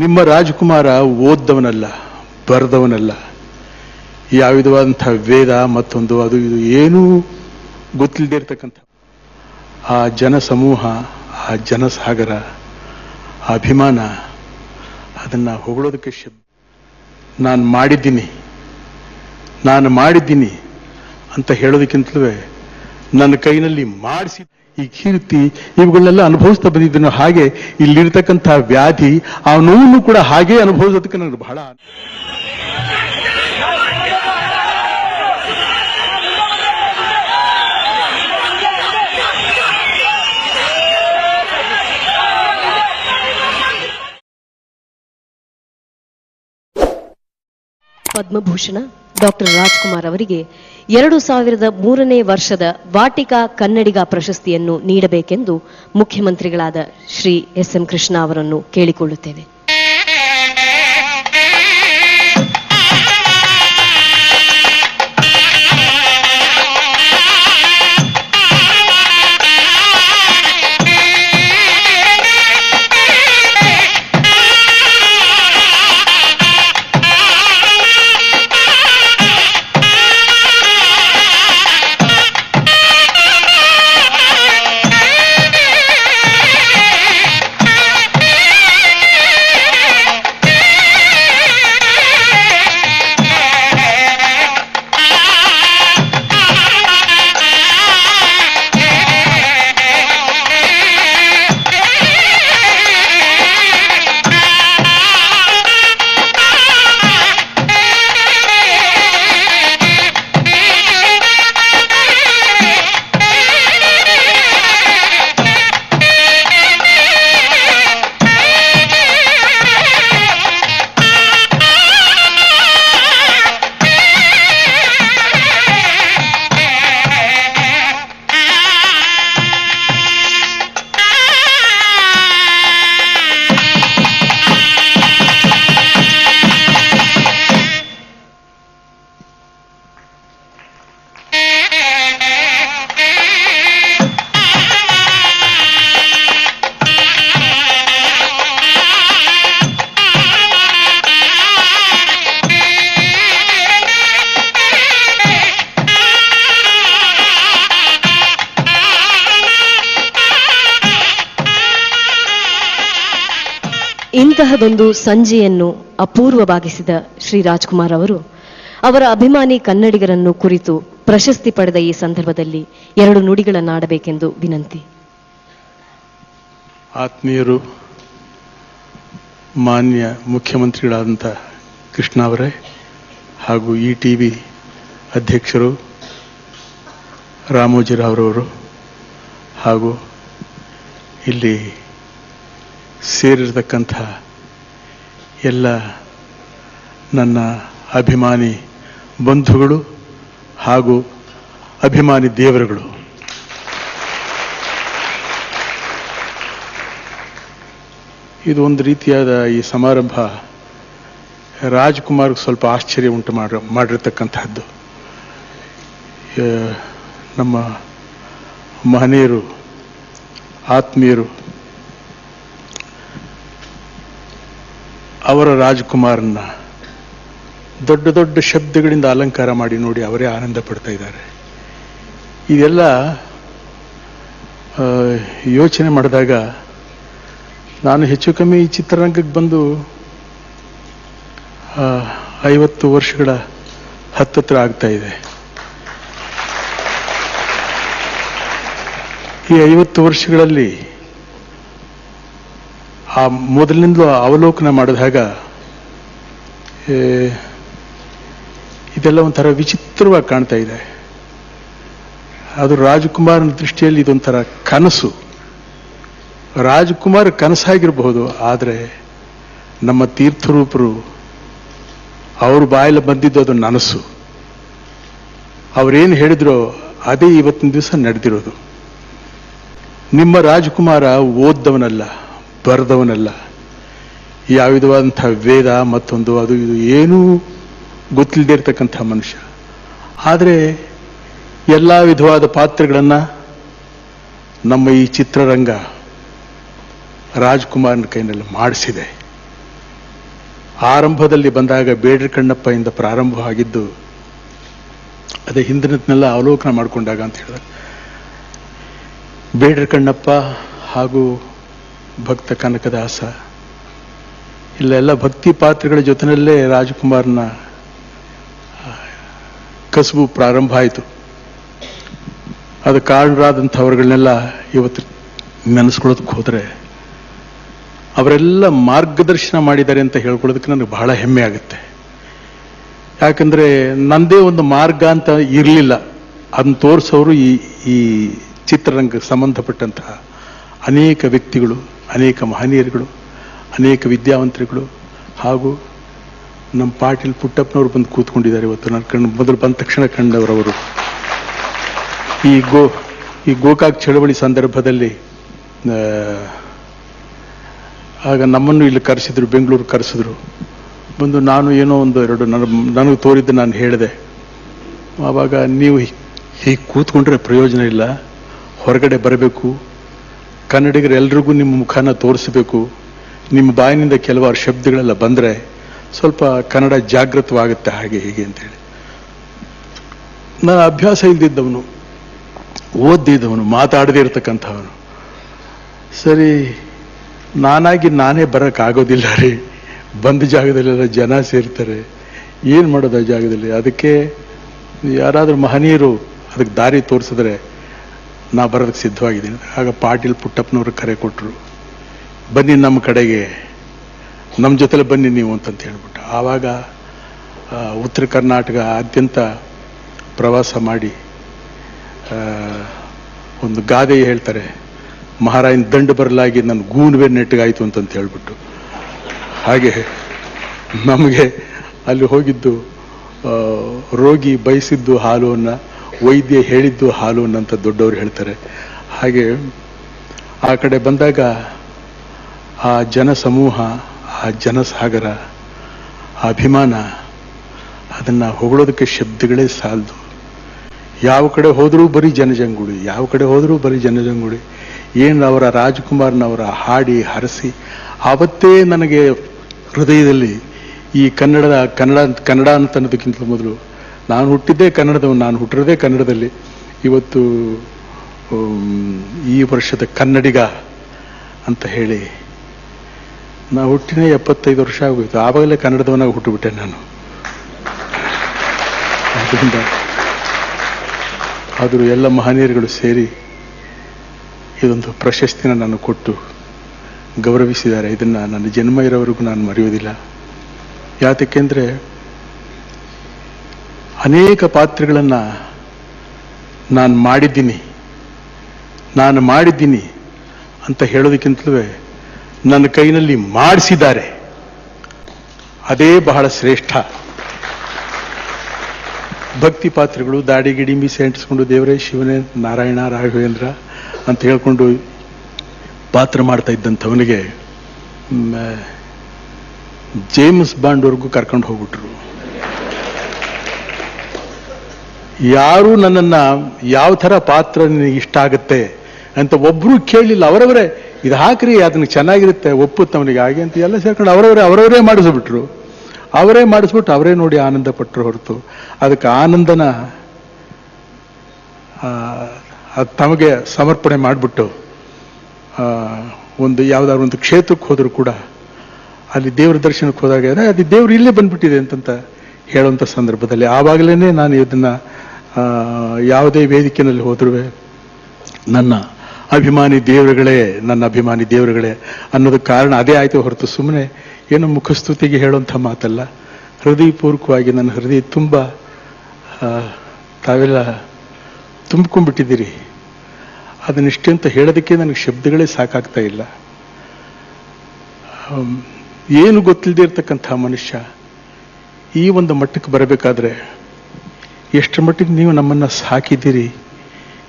ನಿಮ್ಮ ರಾಜಕುಮಾರ ಓದ್ದವನಲ್ಲ, ಬರೆದವನಲ್ಲ. ಯಾವ ವಿಧವಾದಂಥ ವೇದ ಮತ್ತೊಂದು ಅದು ಇದು ಏನೂ ಗೊತ್ತಿಲ್ಲದೆ ಇರ್ತಕ್ಕಂಥ ಆ ಜನಸಮೂಹ, ಆ ಜನಸಾಗರ ಅಭಿಮಾನ, ಅದನ್ನು ಹೊಗಳೋದಕ್ಕೆ ಶಬ್ದ ನಾನು ಮಾಡಿದ್ದೀನಿ ನಾನು ಮಾಡಿದ್ದೀನಿ ಅಂತ ಹೇಳೋದಕ್ಕಿಂತಲೂ ನನ್ನ ಕೈನಲ್ಲಿ ಮಾಡಿಸಿ ಈ ಕೀರ್ತಿ ಇವುಗಳನ್ನೆಲ್ಲ ಅನುಭವಿಸ್ತಾ ಬಂದಿದ್ದನ್ನು ಹಾಗೆ ಇಲ್ಲಿರ್ತಕ್ಕಂಥ ವ್ಯಾಧಿ, ಆ ನೋವನ್ನು ಕೂಡ ಹಾಗೆ ಅನುಭವಿಸೋದಕ್ಕೆ ನನಗೆ ಬಹಳ ಪದ್ಮಭೂಷಣ ಡಾಕ್ಟರ್ ರಾಜ್ಕುಮಾರ್ ಅವರಿಗೆ ಎರಡು ಸಾವಿರದ ಮೂರನೇ ವರ್ಷದ ವಾಟಿಕಾ ಕನ್ನಡಿಗ ಪ್ರಶಸ್ತಿಯನ್ನು ನೀಡಬೇಕೆಂದು ಮುಖ್ಯಮಂತ್ರಿಗಳಾದ ಶ್ರೀ ಎಸ್ ಎಂ ಕೃಷ್ಣ ಅವರನ್ನು ಕೇಳಿಕೊಳ್ಳುತ್ತೇವೆ. ಇಂತಹದೊಂದು ಸಂಜೆಯನ್ನು ಅಪೂರ್ವವಾಗಿಸಿದ ಶ್ರೀ ರಾಜ್ಕುಮಾರ್ ಅವರು, ಅವರ ಅಭಿಮಾನಿ ಕನ್ನಡಿಗರನ್ನು ಕುರಿತು ಪ್ರಶಸ್ತಿ ಪಡೆದ ಈ ಸಂದರ್ಭದಲ್ಲಿ ಎರಡು ನುಡಿಗಳನ್ನಾಡಬೇಕೆಂದು ವಿನಂತಿ. ಆತ್ಮೀಯರು, ಮಾನ್ಯ ಮುಖ್ಯಮಂತ್ರಿಗಳಾದಂಥ ಕೃಷ್ಣ ಅವರೇ ಹಾಗೂ ಇ ಟಿ ವಿ ಅಧ್ಯಕ್ಷರು ರಾಮೋಜಿರಾವ್ರವರು ಹಾಗೂ ಇಲ್ಲಿ ಸೇರಿರತಕ್ಕಂಥ ಎಲ್ಲ ನನ್ನ ಅಭಿಮಾನಿ ಬಂಧುಗಳು ಹಾಗೂ ಅಭಿಮಾನಿ ದೇವರುಗಳು. ಇದು ಒಂದು ರೀತಿಯಾದ ಈ ಸಮಾರಂಭ ರಾಜ್ಕುಮಾರ್ಗೆ ಸ್ವಲ್ಪ ಆಶ್ಚರ್ಯ ಉಂಟು ಮಾಡಿ ಮಾಡಿರ್ತಕ್ಕಂಥದ್ದು ನಮ್ಮ ಮಹನೀಯರು, ಆತ್ಮೀಯರು ಅವರ ರಾಜ್ಕುಮಾರ್ನ ದೊಡ್ಡ ದೊಡ್ಡ ಶಬ್ದಗಳಿಂದ ಅಲಂಕಾರ ಮಾಡಿ ನೋಡಿ ಅವರೇ ಆನಂದ ಪಡ್ತಾ ಇದ್ದಾರೆ. ಇದೆಲ್ಲ ಯೋಚನೆ ಮಾಡಿದಾಗ ನಾನು ಹೆಚ್ಚು ಕಮ್ಮಿ ಈ ಚಿತ್ರರಂಗಕ್ಕೆ ಬಂದು ಐವತ್ತು ವರ್ಷಗಳ ಹತ್ತತ್ರ ಆಗ್ತಾ ಇದೆ. ಈ ಐವತ್ತು ವರ್ಷಗಳಲ್ಲಿ ಆ ಮೊದಲಿನಿಂದಲೂ ಅವಲೋಕನ ಮಾಡಿದಾಗ ಇದೆಲ್ಲ ಒಂಥರ ವಿಚಿತ್ರವಾಗಿ ಕಾಣ್ತಾ ಇದೆ. ಅದು ರಾಜಕುಮಾರನ ದೃಷ್ಟಿಯಲ್ಲಿ ಇದೊಂಥರ ಕನಸು. ರಾಜಕುಮಾರ ಕನಸಾಗಿರಬಹುದು, ಆದರೆ ನಮ್ಮ ತೀರ್ಥರೂಪರು ಅವ್ರ ಬಾಯಲ್ಲಿ ಬಂದಿದ್ದು ಅದು ನನಸು. ಅವರೇನು ಹೇಳಿದ್ರೋ ಅದೇ ಇವತ್ತಿನ ದಿವಸ ನಡೆದಿರೋದು. ನಿಮ್ಮ ರಾಜಕುಮಾರ ಓದ್ದವನಲ್ಲ. ಬರೆದವನಲ್ಲ. ಯಾವ ವಿಧವಾದಂಥ ವೇದ ಮತ್ತೊಂದು, ಅದು ಇದು ಏನೂ ಗೊತ್ತಿಲ್ಲದೆ ಇರ್ತಕ್ಕಂಥ ಮನುಷ್ಯ. ಆದರೆ ಎಲ್ಲ ವಿಧವಾದ ಪಾತ್ರಗಳನ್ನು ನಮ್ಮ ಈ ಚಿತ್ರರಂಗ ರಾಜ್ಕುಮಾರ್ನ ಕೈನಲ್ಲಿ ಮಾಡಿಸಿದೆ. ಆರಂಭದಲ್ಲಿ ಬಂದಾಗ ಬೇಡ್ರ ಕಣ್ಣಪ್ಪ ಇಂದ ಪ್ರಾರಂಭ ಆಗಿದ್ದು ಅದೇ ಹಿಂದಿನದನ್ನೆಲ್ಲ ಅವಲೋಕನ ಮಾಡಿಕೊಂಡಾಗ ಅಂತ ಹೇಳಿದ್ರೆ. ಬೇಡ್ರ ಕಣ್ಣಪ್ಪ ಹಾಗೂ ಭಕ್ತ ಕನಕದಾಸ. ಇಲ್ಲೆಲ್ಲ ಭಕ್ತಿ ಪಾತ್ರಗಳ ಜೊತೆಯಲ್ಲೇ ರಾಜಕುಮಾರ್ನ ಕಸುಬು ಪ್ರಾರಂಭ ಆಯಿತು. ಅದು ಕಾರಣರಾದಂಥವ್ರುಗಳನ್ನೆಲ್ಲ ಇವತ್ತು ನೆನೆಸ್ಕೊಳ್ಳೋದಕ್ಕೆ ಹೋದರೆ ಅವರೆಲ್ಲ ಮಾರ್ಗದರ್ಶನ ಮಾಡಿದ್ದಾರೆ ಅಂತ ಹೇಳ್ಕೊಳ್ಳೋದಕ್ಕೆ ನನಗೆ ಬಹಳ ಹೆಮ್ಮೆ ಆಗುತ್ತೆ. ಯಾಕಂದರೆ ನಂದೇ ಒಂದು ಮಾರ್ಗ ಅಂತ ಇರಲಿಲ್ಲ. ಅದನ್ನ ತೋರಿಸೋರು ಈ ಈ ಚಿತ್ರರಂಗಕ್ಕೆ ಸಂಬಂಧಪಟ್ಟಂತಹ ಅನೇಕ ವ್ಯಕ್ತಿಗಳು. ಅನೇಕ ಮಹನೀಯರುಗಳು, ಅನೇಕ ವಿದ್ಯಾವಂತರುಗಳು ಹಾಗೂ ನಮ್ಮ ಪಾಟೀಲ್ ಪುಟ್ಟಪ್ಪನವರು ಬಂದು ಕೂತ್ಕೊಂಡಿದ್ದಾರೆ ಇವತ್ತು. ನನ್ನ ಕಣ್ಣು ಮೊದಲು ಬಂದ ತಕ್ಷಣ ಕಂಡವರವರು. ಈ ಗೋ, ಈ ಗೋಕಾಕ್ ಚಳವಳಿ ಸಂದರ್ಭದಲ್ಲಿ ಆಗ ನಮ್ಮನ್ನು ಇಲ್ಲಿ ಕರೆಸಿದ್ರು, ಬೆಂಗಳೂರು ಕರೆಸಿದ್ರು. ಬಂದು ನಾನು ಏನೋ ಒಂದು ಎರಡು, ನನ್ನ, ನನಗೆ ತೋರಿದ್ದು ನಾನು ಹೇಳಿದೆ. ಆವಾಗ ನೀವು ಹೀಗೆ ಕೂತ್ಕೊಂಡ್ರೆ ಪ್ರಯೋಜನ ಇಲ್ಲ. ಹೊರಗಡೆ ಬರಬೇಕು. ಕನ್ನಡಿಗರೆಲ್ರಿಗೂ ನಿಮ್ಮ ಮುಖನ ತೋರಿಸಬೇಕು. ನಿಮ್ಮ ಬಾಯಿನಿಂದ ಕೆಲವಾರು ಶಬ್ದಗಳೆಲ್ಲ ಬಂದರೆ ಸ್ವಲ್ಪ ಕನ್ನಡ ಜಾಗೃತವಾಗುತ್ತೆ ಹಾಗೆ ಹೀಗೆ ಅಂತೇಳಿ. ನಾನು ಅಭ್ಯಾಸ ಇಲ್ದಿದ್ದವನು, ಓದ್ದಿದ್ದವನು, ಮಾತಾಡದೇ ಇರತಕ್ಕಂಥವನು. ಸರಿ, ನಾನಾಗಿ ನಾನೇ ಬರೋಕ್ಕಾಗೋದಿಲ್ಲ ರೀ. ಬಂದ ಜಾಗದಲ್ಲೆಲ್ಲ ಜನ ಸೇರ್ತಾರೆ. ಏನು ಮಾಡೋದು ಆ ಜಾಗದಲ್ಲಿ? ಅದಕ್ಕೆ ಯಾರಾದರೂ ಮಹನೀಯರು ಅದಕ್ಕೆ ದಾರಿ ತೋರಿಸಿದ್ರೆ ನಾ ಬರೋದಕ್ಕೆ ಸಿದ್ಧವಾಗಿದ್ದೀನಿ. ಆಗ ಪಾಟೀಲ್ ಪುಟ್ಟಪ್ಪನವರು ಕರೆ ಕೊಟ್ಟರು ಬನ್ನಿ ನಮ್ಮ ಕಡೆಗೆ, ನಮ್ಮ ಜೊತೆಲೆ ಬನ್ನಿ ನೀವು ಅಂತಂತ ಹೇಳ್ಬಿಟ್ಟು ಆವಾಗ ಉತ್ತರ ಕರ್ನಾಟಕ ಆದ್ಯಂತ ಪ್ರವಾಸ ಮಾಡಿ ಒಂದು ಗಾದೆ ಹೇಳ್ತಾರೆ, ಮಹಾರಾಯನ ದಂಡು ಬರಲಾಗಿ ನನ್ನ ಗೂನ್ವೆ ನೆಟ್ಟಗಾಯಿತು ಅಂತಂತ ಹೇಳ್ಬಿಟ್ಟು ಹಾಗೆ ನಮಗೆ ಅಲ್ಲಿ ಹೋಗಿದ್ದು ರೋಗಿ ಬಯಸಿದ್ದು ಹಾಲು ಅನ್ನ ವೈದ್ಯ ಹೇಳಿದ್ದು ಹಾಲು ಅನ್ನಂತ ದೊಡ್ಡವರು ಹೇಳ್ತಾರೆ. ಹಾಗೆ ಆ ಕಡೆ ಬಂದಾಗ ಆ ಜನ ಸಮೂಹ ಆ ಜನಸಾಗರ, ಆ ಅಭಿಮಾನ ಅದನ್ನ ಹೊಗಳೋದಕ್ಕೆ ಶಬ್ದಗಳೇ ಸಾಲದು. ಯಾವ ಕಡೆ ಹೋದರೂ ಬರೀ ಜನಜಂಗುಳಿ, ಯಾವ ಕಡೆ ಹೋದರೂ ಬರೀ ಜನಜಂಗುಳಿ. ಏನು ಅವರ ರಾಜ್ಕುಮಾರ್ನವರ ಹಾಡಿ ಹರಸಿ, ಆವತ್ತೇ ನನಗೆ ಹೃದಯದಲ್ಲಿ ಈ ಕನ್ನಡದ ಕನ್ನಡ ಕನ್ನಡ ಅಂತ ಅನ್ನೋದಕ್ಕಿಂತ ಮೊದಲು ನಾನು ಹುಟ್ಟಿದ್ದೇ ಕನ್ನಡದವನು, ನಾನು ಹುಟ್ಟಿರೋದೇ ಕನ್ನಡದಲ್ಲಿ. ಇವತ್ತು ಈ ವರ್ಷದ ಕನ್ನಡಿಗ ಅಂತ ಹೇಳಿ, ನಾ ಹುಟ್ಟಿನ ಎಪ್ಪತ್ತೈದು ವರ್ಷ ಆಗೋಯ್ತು. ಆವಾಗಲೇ ಕನ್ನಡದವನಾಗಿ ಹುಟ್ಟುಬಿಟ್ಟೆ ನಾನು. ಅದರಿಂದ ಆದರೂ ಎಲ್ಲ ಮಹನೀಯರುಗಳು ಸೇರಿ ಇದೊಂದು ಪ್ರಶಸ್ತಿನ ನಾನು ಕೊಟ್ಟು ಗೌರವಿಸಿದ್ದಾರೆ. ಇದನ್ನು ನನ್ನ ಜನ್ಮ ಇರೋವರೆಗೂ ನಾನು ಮರೆಯೋದಿಲ್ಲ. ಯಾತಕ್ಕೆಂದ್ರೆ ಅನೇಕ ಪಾತ್ರಗಳನ್ನು ನಾನು ಮಾಡಿದ್ದೀನಿ ನಾನು ಮಾಡಿದ್ದೀನಿ ಅಂತ ಹೇಳೋದಕ್ಕಿಂತಲೂ ನನ್ನ ಕೈನಲ್ಲಿ ಮಾಡಿಸಿದ್ದಾರೆ. ಅದೇ ಬಹಳ ಶ್ರೇಷ್ಠ. ಭಕ್ತಿ ಪಾತ್ರಗಳು, ದಾಡಿ ಗಿಡಿ ಮೀಸೆ ಅಂಟಿಸ್ಕೊಂಡು ದೇವರೇ, ಶಿವನೇ, ನಾರಾಯಣ, ರಾಘವೇಂದ್ರ ಅಂತ ಹೇಳ್ಕೊಂಡು ಪಾತ್ರ ಮಾಡ್ತಾ ಇದ್ದಂಥವನಿಗೆ ಜೇಮ್ಸ್ ಬಾಂಡ್ವರೆಗೂ ಕರ್ಕೊಂಡು ಹೋಗ್ಬಿಟ್ರು. ಯಾರು ನನ್ನನ್ನು ಯಾವ ಥರ ಪಾತ್ರ ನಿನಗೆ ಇಷ್ಟ ಆಗುತ್ತೆ ಅಂತ ಒಬ್ರು ಕೇಳಲಿಲ್ಲ ಅವರವರೇ ಇದು ಹಾಕ್ರಿ ಅದನ್ನ ಚೆನ್ನಾಗಿರುತ್ತೆ ಒಪ್ಪುತ್ತೆ ಅವನಿಗೆ ಹಾಗೆ ಅಂತ ಎಲ್ಲ ಸೇರ್ಕೊಂಡು ಅವರವರೇ ಅವರವರೇ ಮಾಡಿಸ್ಬಿಟ್ರು. ಅವರೇ ಮಾಡಿಸ್ಬಿಟ್ಟು ಅವರೇ ನೋಡಿ ಆನಂದ ಪಟ್ಟರು ಹೊರತು. ಅದಕ್ಕೆ ಆನಂದನ ಅದು ತಮಗೆ ಸಮರ್ಪಣೆ ಮಾಡಿಬಿಟ್ಟು ಒಂದು ಯಾವುದಾದ್ರು ಒಂದು ಕ್ಷೇತ್ರಕ್ಕೆ ಹೋದರೂ ಕೂಡ ಅಲ್ಲಿ ದೇವರ ದರ್ಶನಕ್ಕೆ ಹೋದಾಗ "ಏ, ಅದು ದೇವ್ರು ಇಲ್ಲೇ ಬಂದ್ಬಿಟ್ಟಿದೆ ಅಂತಂತ ಹೇಳುವಂಥ ಸಂದರ್ಭದಲ್ಲಿ ಆವಾಗಲೇ ನಾನು ಇದನ್ನ ಯಾವುದೇ ವೇದಿಕೆಯಲ್ಲಿ ಹೋದ್ರೂ ನನ್ನ ಅಭಿಮಾನಿ ದೇವರುಗಳೇ, ನನ್ನ ಅಭಿಮಾನಿ ದೇವರುಗಳೇ ಅನ್ನೋದು ಕಾರಣ ಅದೇ ಆಯ್ತು ಹೊರತು ಸುಮ್ಮನೆ ಏನು ಮುಖಸ್ತುತಿಗೆ ಹೇಳುವಂಥ ಮಾತಲ್ಲ. ಹೃದಯಪೂರ್ವಕವಾಗಿ ನನ್ನ ಹೃದಯ ತುಂಬ ತಾವೆಲ್ಲ ತುಂಬಿಕೊಂಡ್ಬಿಟ್ಟಿದ್ದೀರಿ. ಅದನ್ನಿಷ್ಟೇ ಅಂತ ಹೇಳೋದಕ್ಕೆ ನನಗೆ ಶಬ್ದಗಳೇ ಸಾಕಾಗ್ತಾ ಇಲ್ಲ. ಏನು ಗೊತ್ತಿಲ್ಲದೆ ಇರ್ತಕ್ಕಂಥ ಮನುಷ್ಯ ಈ ಒಂದು ಮಟ್ಟಕ್ಕೆ ಬರಬೇಕಾದ್ರೆ ಎಷ್ಟರ ಮಟ್ಟಿಗೆ ನೀವು ನಮ್ಮನ್ನು ಸಾಕಿದ್ದೀರಿ?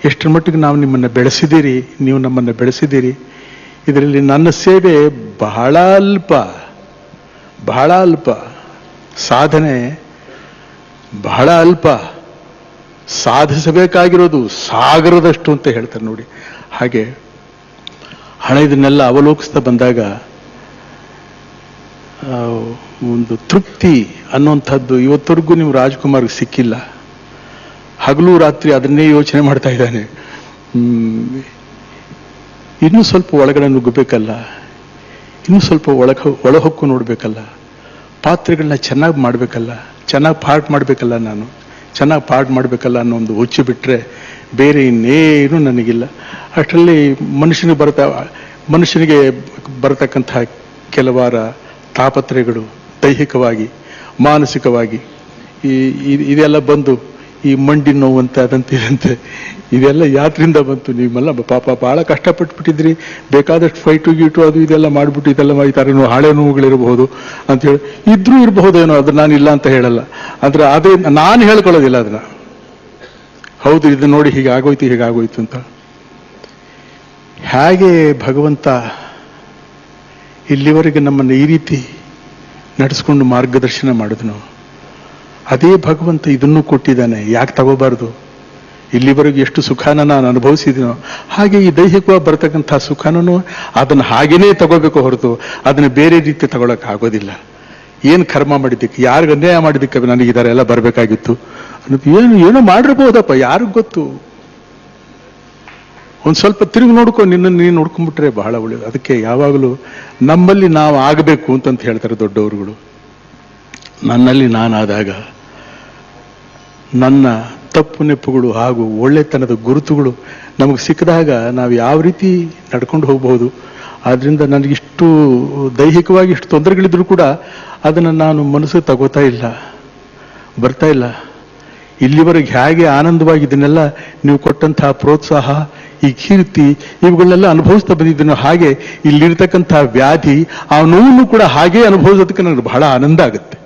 ಎಷ್ಟರ ಮಟ್ಟಿಗೆ ನಾವು ನಿಮ್ಮನ್ನು ಬೆಳೆಸಿದ್ದೀರಿ? ನೀವು ನಮ್ಮನ್ನು ಬೆಳೆಸಿದ್ದೀರಿ? ಇದರಲ್ಲಿ ನನ್ನ ಸೇವೆ ಬಹಳ ಅಲ್ಪ ಬಹಳ ಅಲ್ಪ. ಸಾಧನೆ ಬಹಳ ಅಲ್ಪ. ಸಾಧಿಸಬೇಕಾಗಿರೋದು ಸಾಗರದಷ್ಟು ಅಂತ ಹೇಳ್ತಾರೆ ನೋಡಿ. ಹಾಗೆ ಹಣ ಇದನ್ನೆಲ್ಲ ಅವಲೋಕಿಸ್ತಾ ಬಂದಾಗ ಒಂದು ತೃಪ್ತಿ ಅನ್ನುವಂಥದ್ದು ಇವತ್ತವರೆಗೂ ನೀವು ರಾಜ್ಕುಮಾರ್ಗೆ ಸಿಕ್ಕಿಲ್ಲ. ಹಗಲು ರಾತ್ರಿ ಅದನ್ನೇ ಯೋಚನೆ ಮಾಡ್ತಾ ಇದ್ದಾನೆ. ಇನ್ನೂ ಸ್ವಲ್ಪ ಒಳಗಡೆ ನುಗ್ಗಬೇಕಲ್ಲ. ಇನ್ನೂ ಸ್ವಲ್ಪ ಒಳಗ, ಒಳಹೊಕ್ಕು ನೋಡಬೇಕಲ್ಲ. ಪಾತ್ರೆಗಳನ್ನ ಚೆನ್ನಾಗಿ ಮಾಡಬೇಕಲ್ಲ. ಚೆನ್ನಾಗಿ ಪಾರ್ಟ್ ಮಾಡಬೇಕಲ್ಲ ನಾನು. ಚೆನ್ನಾಗಿ ಪಾಠ ಮಾಡಬೇಕಲ್ಲ ಅನ್ನೋ ಒಂದು ಹುಚ್ಚು ಬಿಟ್ಟರೆ ಬೇರೆ ಇನ್ನೇನು ನನಗಿಲ್ಲ. ಅಷ್ಟರಲ್ಲಿ ಮನುಷ್ಯನಿಗೆ ಬರ್ತಾ, ಮನುಷ್ಯನಿಗೆ ಬರತಕ್ಕಂತಹ ಕೆಲವಾರ ತಾಪತ್ರೆಗಳು ದೈಹಿಕವಾಗಿ, ಮಾನಸಿಕವಾಗಿ ಈ, ಇದೆಲ್ಲ ಬಂದು ಈ ಮಂಡಿ ನೋವಂತೆ ಅದಂತೆ ಇದಂತೆ ಇದೆಲ್ಲ ಯಾತ್ರಿಂದ ಬಂತು? ನೀವೆಲ್ಲ ಪಾಪ ಬಹಳ ಕಷ್ಟಪಟ್ಬಿಟ್ಟಿದ್ರಿ. ಬೇಕಾದಷ್ಟು ಫೈಟು ಗೀಟು ಅದು ಇದೆಲ್ಲ ಮಾಡಿಬಿಟ್ಟು ಇದೆಲ್ಲ ಥರ ನೋವು, ಹಳೆ ನೋವುಗಳಿರಬಹುದು ಅಂತೇಳಿ ಇದ್ರೂ ಇರಬಹುದೇನೋ, ಅದು ನಾನು ಇಲ್ಲ ಅಂತ ಹೇಳಲ್ಲ. ಆದ್ರೆ ಅದೇ ನಾನು ಹೇಳ್ಕೊಳ್ಳೋದಿಲ್ಲ ಅದನ್ನ. ಹೌದು, ಇದು ನೋಡಿ ಹೀಗೆ ಆಗೋಯ್ತು ಹೀಗೆ ಆಗೋಯ್ತು ಅಂತ. ಹೇಗೆ ಭಗವಂತ ಇಲ್ಲಿವರೆಗೆ ನಮ್ಮನ್ನು ಈ ರೀತಿ ನಡೆಸ್ಕೊಂಡು ಮಾರ್ಗದರ್ಶನ ಮಾಡಿದ್ನು? ಅದೇ ಭಗವಂತ ಇದನ್ನು ಕೊಟ್ಟಿದ್ದಾನೆ. ಯಾಕೆ ತಗೋಬಾರ್ದು? ಇಲ್ಲಿವರೆಗೂ ಎಷ್ಟು ಸುಖನ ನಾನು ಅನುಭವಿಸಿದ್ದೀನೋ ಹಾಗೆ ಈ ದೈಹಿಕವಾಗಿ ಬರತಕ್ಕಂಥ ಸುಖನೂ ಅದನ್ನು ಹಾಗೇನೇ ತಗೋಬೇಕು ಹೊರತು ಅದನ್ನು ಬೇರೆ ರೀತಿ ತಗೊಳಕ್ ಆಗೋದಿಲ್ಲ ಏನು ಕರ್ಮ ಮಾಡಿದ್ದಕ್ಕೆ, ಯಾರಿಗೆ ಅನ್ಯಾಯ ಮಾಡಿದ್ದಕ್ಕೆ ನನಗೆ ಇದರ ಎಲ್ಲ ಬರಬೇಕಾಗಿತ್ತು? ಅನ್ನೋದು ಏನು, ಏನೋ ಮಾಡಿರ್ಬೋದಪ್ಪ, ಯಾರಿಗೂ ಗೊತ್ತು? ಒಂದು ಸ್ವಲ್ಪ ತಿರುಗಿ ನೋಡ್ಕೊ ನಿನ್ನನ್ನು ನೀನು ನೋಡ್ಕೊಂಡ್ಬಿಟ್ರೆ ಬಹಳ ಒಳ್ಳೆಯದು ಅದಕ್ಕೆ ಯಾವಾಗಲೂ ನಮ್ಮಲ್ಲಿ ನಾವು ಆಗಬೇಕು ಅಂತಂತ ಹೇಳ್ತಾರೆ ದೊಡ್ಡವರುಗಳು. ನನ್ನಲ್ಲಿ ನಾನಾದಾಗ ನನ್ನ ತಪ್ಪು ನೆಪ್ಪುಗಳು ಹಾಗೂ ಒಳ್ಳೆತನದ ಗುರುತುಗಳು ನಮಗೆ ಸಿಕ್ಕಿದಾಗ ನಾವು ಯಾವ ರೀತಿ ನಡ್ಕೊಂಡು ಹೋಗಬಹುದು. ಆದ್ದರಿಂದ ನನಗಿಷ್ಟು ದೈಹಿಕವಾಗಿ ಇಷ್ಟು ತೊಂದರೆಗಳಿದ್ರು ಕೂಡ ಅದನ್ನು ನಾನು ಮನಸ್ಸು ತಗೋತಾ ಇಲ್ಲ. ಬರ್ತಾ ಇಲ್ಲ. ಇಲ್ಲಿವರೆಗೆ ಹೇಗೆ ಆನಂದವಾಗಿ ಇದನ್ನೆಲ್ಲ ನೀವು ಕೊಟ್ಟಂತಹ ಪ್ರೋತ್ಸಾಹ, ಈ ಕೀರ್ತಿ ಇವುಗಳನ್ನೆಲ್ಲ ಅನುಭವಿಸ್ತಾ ಬಂದಿದ್ದೇನೆ ಹಾಗೆ ಇಲ್ಲಿರ್ತಕ್ಕಂಥ ವ್ಯಾಧಿ, ಆ ನೋವನ್ನು ಕೂಡ ಹಾಗೆ ಅನುಭವಿಸೋದಕ್ಕೆ ನನಗೆ ಬಹಳ ಆನಂದ ಆಗುತ್ತೆ.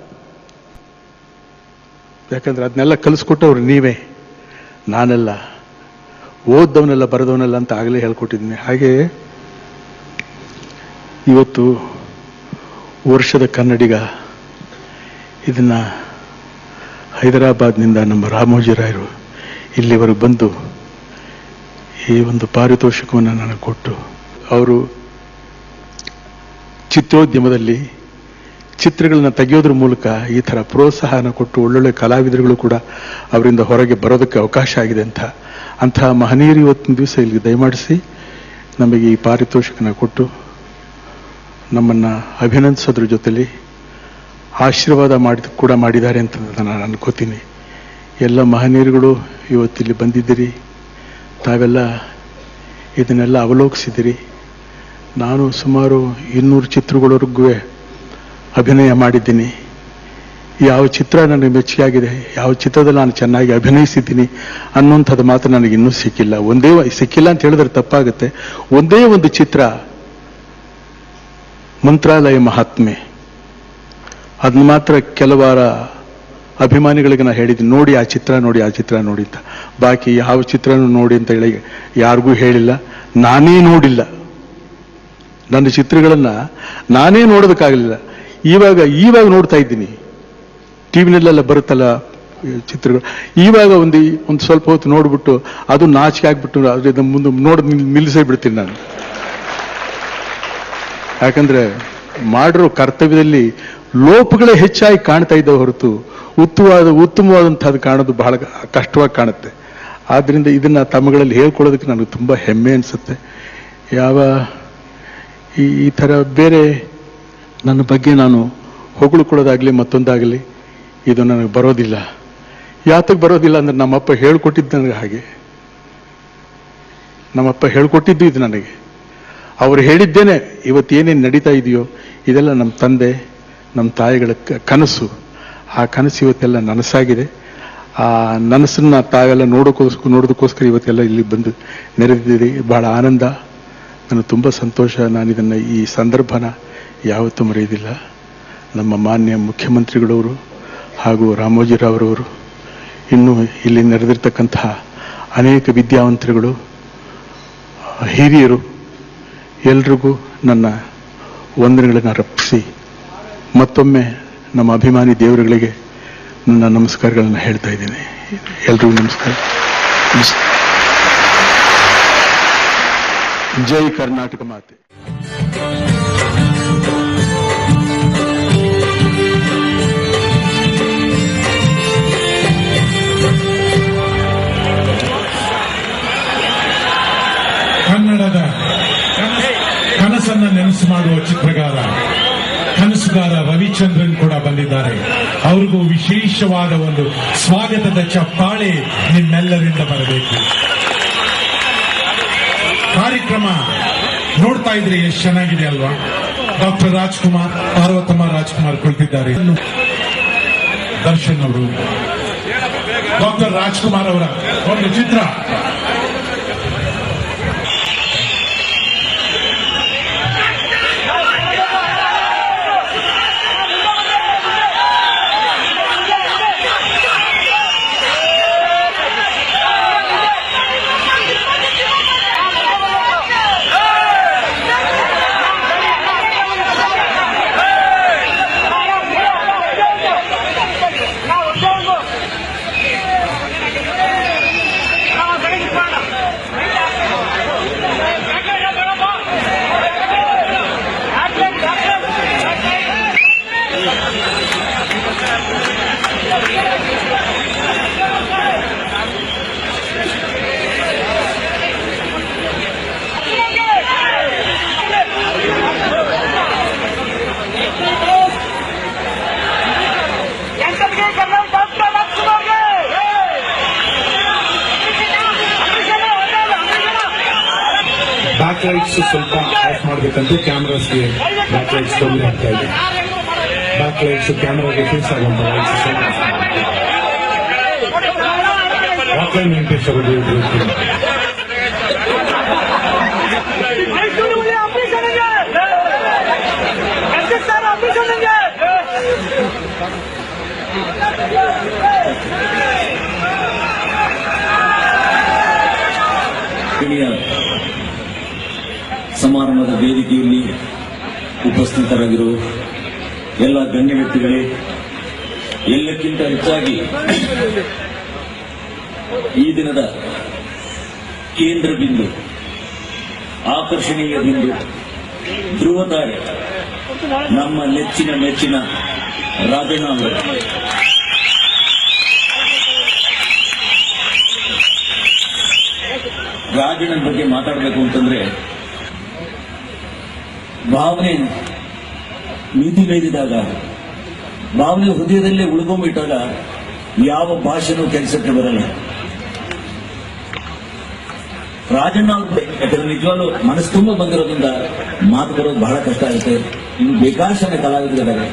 ಯಾಕಂದ್ರೆ ಅದನ್ನೆಲ್ಲ ಕಲಿಸ್ಕೊಟ್ಟವ್ರು ನೀವೇ. ನಾನೆಲ್ಲ ಓದ್ದವನೆಲ್ಲ ಬರೆದವನೆಲ್ಲ ಅಂತ ಆಗಲೇ ಹೇಳ್ಕೊಟ್ಟಿದ್ದೀನಿ. ಹಾಗೆ ಇವತ್ತು ವರ್ಷದ ಕನ್ನಡಿಗ ಇದನ್ನ ಹೈದರಾಬಾದ್ನಿಂದ ನಮ್ಮ ರಾಮೋಜಿರಾಯರು ಇಲ್ಲಿವರೆಗೆ ಬಂದು ಈ ಒಂದು ಪಾರಿತೋಷಿಕವನ್ನು ನನಗೆ ಕೊಟ್ಟು, ಅವರು ಚಿತ್ರೋದ್ಯಮದಲ್ಲಿ ಚಿತ್ರಗಳನ್ನ ತೆಗೆಯೋದ್ರ ಮೂಲಕ ಈ ಥರ ಪ್ರೋತ್ಸಾಹನ ಕೊಟ್ಟು ಒಳ್ಳೊಳ್ಳೆ ಕಲಾವಿದರುಗಳು ಕೂಡ ಅವರಿಂದ ಹೊರಗೆ ಬರೋದಕ್ಕೆ ಅವಕಾಶ ಆಗಿದೆ ಅಂತ. ಅಂತಹ ಮಹನೀಯರು ಇವತ್ತಿನ ದಿವಸ ಇಲ್ಲಿ ದಯಮಾಡಿಸಿ ನಮಗೆ ಈ ಪಾರಿತೋಷಕನ ಕೊಟ್ಟು ನಮ್ಮನ್ನು ಅಭಿನಂದಿಸೋದ್ರ ಜೊತೆಲಿ ಆಶೀರ್ವಾದ ಮಾಡಿದ ಕೂಡ ಮಾಡಿದ್ದಾರೆ ಅಂತ ನಾನು ಅನ್ಕೋತೀನಿ. ಎಲ್ಲ ಮಹನೀಯರುಗಳು ಇವತ್ತಿಲ್ಲಿ ಬಂದಿದ್ದೀರಿ. ತಾವೆಲ್ಲ ಇದನ್ನೆಲ್ಲ ಅವಲೋಕಿಸಿದಿರಿ ನಾನು ಸುಮಾರು ಇನ್ನೂರು ಚಿತ್ರಗಳವರೆಗೂ ಅಭಿನಯ ಮಾಡಿದ್ದೀನಿ. ಯಾವ ಚಿತ್ರ ನನಗೆ ಮೆಚ್ಚುಗೆಯಾಗಿದೆ ಯಾವ ಚಿತ್ರದಲ್ಲಿ ನಾನು ಚೆನ್ನಾಗಿ ಅಭಿನಯಿಸಿದ್ದೀನಿ ಅನ್ನುವಂಥದ್ದು ಮಾತ್ರ ನನಗೆ ಇನ್ನೂ ಸಿಕ್ಕಿಲ್ಲ. ಒಂದೇ ಸಿಕ್ಕಿಲ್ಲ ಅಂತ ಹೇಳಿದ್ರೆ ತಪ್ಪಾಗುತ್ತೆ. ಒಂದೇ ಒಂದು ಚಿತ್ರ ಮಂತ್ರಾಲಯ ಮಹಾತ್ಮೆ. ಅದನ್ನ ಮಾತ್ರ ಕೆಲವಾರ ಅಭಿಮಾನಿಗಳಿಗೆ ನಾನು ಹೇಳಿದ್ದೀನಿ, ನೋಡಿ ಆ ಚಿತ್ರ, ನೋಡಿ ಆ ಚಿತ್ರ, ನೋಡಿ ಅಂತ. ಬಾಕಿ ಯಾವ ಚಿತ್ರನೂ ನೋಡಿ ಅಂತ ಹೇಳಿ ಯಾರಿಗೂ ಹೇಳಿಲ್ಲ. ನಾನೇ ನೋಡಿಲ್ಲ. ನನ್ನ ಚಿತ್ರಗಳನ್ನು ನಾನೇ ನೋಡೋದಕ್ಕಾಗಲಿಲ್ಲ. ಇವಾಗ ಇವಾಗ ನೋಡ್ತಾ ಇದ್ದೀನಿ. ಟಿ ವಿನಲ್ಲೆಲ್ಲ ಬರುತ್ತಲ್ಲ ಚಿತ್ರಗಳು. ಇವಾಗ ಒಂದು ಒಂದು ಸ್ವಲ್ಪ ಹೊತ್ತು ನೋಡ್ಬಿಟ್ಟು ಅದು ನಾಚಿಕೆ ಆಗ್ಬಿಟ್ಟು ಅದರಿಂದ ಮುಂದೆ ನೋಡಿ ನಿಲ್ಲಿಸೇ ಬಿಡ್ತೀನಿ ನಾನು. ಯಾಕಂದ್ರೆ ಮಾಡಿರೋ ಕರ್ತವ್ಯದಲ್ಲಿ ಲೋಪಗಳೇ ಹೆಚ್ಚಾಗಿ ಕಾಣ್ತಾ ಇದ್ದಾವೆ ಹೊರತು ಉತ್ತಮವಾದ ಉತ್ತಮವಾದಂಥದ್ದು ಕಾಣೋದು ಬಹಳ ಕಷ್ಟವಾಗಿ ಕಾಣುತ್ತೆ. ಆದ್ದರಿಂದ ಇದನ್ನ ತಮ್ಮಗಳಲ್ಲಿ ಹೇಳ್ಕೊಳ್ಳೋದಕ್ಕೆ ನನಗೆ ತುಂಬಾ ಹೆಮ್ಮೆ ಅನಿಸುತ್ತೆ. ಯಾವ ಈ ಥರ ಬೇರೆ ನನ್ನ ಬಗ್ಗೆ ನಾನು ಹೊಗಳಿಕೊಳ್ಳೋದಾಗಲಿ ಮತ್ತೊಂದಾಗಲಿ, ಇದು ನನಗೆ ಬರೋದಿಲ್ಲ. ಯಾತಕ್ಕೆ ಬರೋದಿಲ್ಲ ಅಂದ್ರೆ ನಮ್ಮಪ್ಪ ಹೇಳ್ಕೊಟ್ಟಿದ್ದು ನನಗೆ ಹಾಗೆ. ನಮ್ಮಪ್ಪ ಹೇಳ್ಕೊಟ್ಟಿದ್ದು ಇದು ನನಗೆ. ಅವರು ಹೇಳಿದ್ದೇನೆ, ಇವತ್ತು ಏನೇನು ನಡೀತಾ ಇದೆಯೋ, ಇದೆಲ್ಲ ನಮ್ಮ ತಂದೆ, ನಮ್ಮ ತಾಯಿಗಳ ಕನಸು. ಆ ಕನಸು ಇವತ್ತೆಲ್ಲ ನನಸಾಗಿದೆ. ಆ ನನಸನ್ನ ತಾವೆಲ್ಲ ನೋಡೋಕೋಸ್ಕರ, ನೋಡೋದಕ್ಕೋಸ್ಕರ ಇವತ್ತೆಲ್ಲ ಇಲ್ಲಿ ಬಂದು ನೆರೆದಿದ್ದೀರಿ. ಬಹಳ ಆನಂದ. ನನಗೆ ತುಂಬ ಸಂತೋಷ. ನಾನು ಇದನ್ನು ಈ ಸಂದರ್ಭನ ಯಾವತ್ತೂ ಮರೆಯೋದಿಲ್ಲ ನಮ್ಮ ಮಾನ್ಯ ಮುಖ್ಯಮಂತ್ರಿಗಳವರು ಹಾಗೂ ರಾಮೋಜಿರಾವ್ರವರು ಇನ್ನೂ ಇಲ್ಲಿ ನಡೆದಿರ್ತಕ್ಕಂತಹ ಅನೇಕ ವಿದ್ಯಾವಂತರುಗಳು, ಹಿರಿಯರು, ಎಲ್ರಿಗೂ ನನ್ನ ವಂದನೆಗಳನ್ನು ಅರ್ಪಿಸಿ ಮತ್ತೊಮ್ಮೆ ನಮ್ಮ ಅಭಿಮಾನಿ ದೇವರುಗಳಿಗೆ ನನ್ನ ನಮಸ್ಕಾರಗಳನ್ನು ಹೇಳ್ತಾ ಇದ್ದೀನಿ. ಎಲ್ರಿಗೂ ನಮಸ್ಕಾರ. ಜೈ ಕರ್ನಾಟಕ ಮಾತೆ. ಬಂದಿದ್ದಾರೆ ಅವ್ರಿಗೂ ವಿಶೇಷವಾದ ಒಂದು ಸ್ವಾಗತದ ಚಪ್ಪಾಳೆ ನಿಮ್ಮೆಲ್ಲರಿಂದ ಬರಬೇಕು. ಕಾರ್ಯಕ್ರಮ ನೋಡ್ತಾ ಇದ್ರೆ ಎಷ್ಟು ಚೆನ್ನಾಗಿದೆ ಅಲ್ವಾ? ಡಾಕ್ಟರ್ ರಾಜ್ಕುಮಾರ್, ಪಾರ್ವತಮ್ಮ ರಾಜ್ಕುಮಾರ್ ಕುಳಿತಿದ್ದಾರೆ. ದರ್ಶನ್ ಅವರು, ಡಾಕ್ಟರ್ ರಾಜ್ಕುಮಾರ್ ಅವರ ಒಂದು ಚಿತ್ರ. ಕ್ಯಾಮ್ರಾಗೆ ಫೇಸ್ ಆಗುವಂತ ಲೈಟ್ಸ್ ಸ್ವಲ್ಪ ರಾಕ್ಲೈನ್ ವೆಂಕಟೇಶ್ ಅವರು ಮೈಸೂರು ಹುಲಿ ಆಪರೇಷನ್ಗೆ ಎಸ್ ಸರ್ ಆಪರೇಷನ್ಗೆ ಕಿಣಿಯ ಸಮಾರಂಭದ ವೇದಿಕೆಯಲ್ಲಿ ಉಪಸ್ಥಿತರಾಗಿರುವ ಎಲ್ಲ ಗಣ್ಯ ವ್ಯಕ್ತಿಗಳೇ, ಎಲ್ಲಕ್ಕಿಂತ ಹೆಚ್ಚಾಗಿ ಈ ದಿನದ ಕೇಂದ್ರ ಬಿಂದು, ಆಕರ್ಷಣೀಯ ಬಿಂದು ಧ್ರುವತಾರೆ ನಮ್ಮ ನೆಚ್ಚಿನ ಮೆಚ್ಚಿನ ರಾಜಣ್ಣ ಅವರು ರಾಜಣ್ಣನ ಬಗ್ಗೆ ಮಾತಾಡಬೇಕು ಅಂತಂದ್ರೆ ಭಾವನೆ ಮಿತಿ ಮೀರಿದಾಗ ಭಾವನೆ ಹೃದಯದಲ್ಲೇ ಉಳ್ಕೊಂಡ್ಬಿಟ್ಟಾಗ ಯಾವ ಭಾಷೆನೂ ಕೆಲಸಕ್ಕೆ ಬರಲ್ಲ. ರಾಜಣ್ಣ ಯಾಕಂದ್ರೆ ನಿಜವಾಗ್ಲೂ ಮನಸ್ಸು ತುಂಬ ಬಂದಿರೋದ್ರಿಂದ ಮಾತು ಬರೋದು ಬಹಳ ಕಷ್ಟ ಆಗುತ್ತೆ. ಇನ್ನು ಜನ ಕಲಾವಿದರಿದ್ದಾರೆ.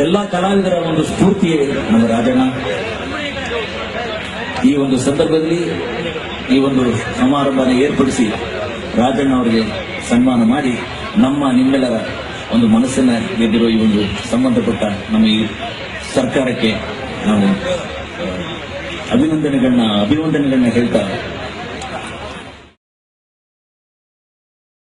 ಎಲ್ಲ ಕಲಾವಿದರ ಒಂದು ಸ್ಫೂರ್ತಿಯೇ ನಮ್ಮ ರಾಜಣ್ಣ. ಈ ಒಂದು ಸಂದರ್ಭದಲ್ಲಿ ಈ ಒಂದು ಸಮಾರಂಭನ ಏರ್ಪಡಿಸಿ ರಾಜಣ್ಣ ಅವರಿಗೆ ಸನ್ಮಾನ ಮಾಡಿ ನಮ್ಮ ನಿಮ್ಮೆಲ್ಲರ ಒಂದು ಮನಸ್ಸಿನ ಗೆದ್ದಿರೋ ಈ ಒಂದು ಸಂಬಂಧಪಟ್ಟ ನಮ್ಮ ಈ ಸರ್ಕಾರಕ್ಕೆ ನಾವು ಅಭಿನಂದನೆಗಳನ್ನ ಅಭಿನಂದನೆಗಳನ್ನ ಹೇಳ್ತಾ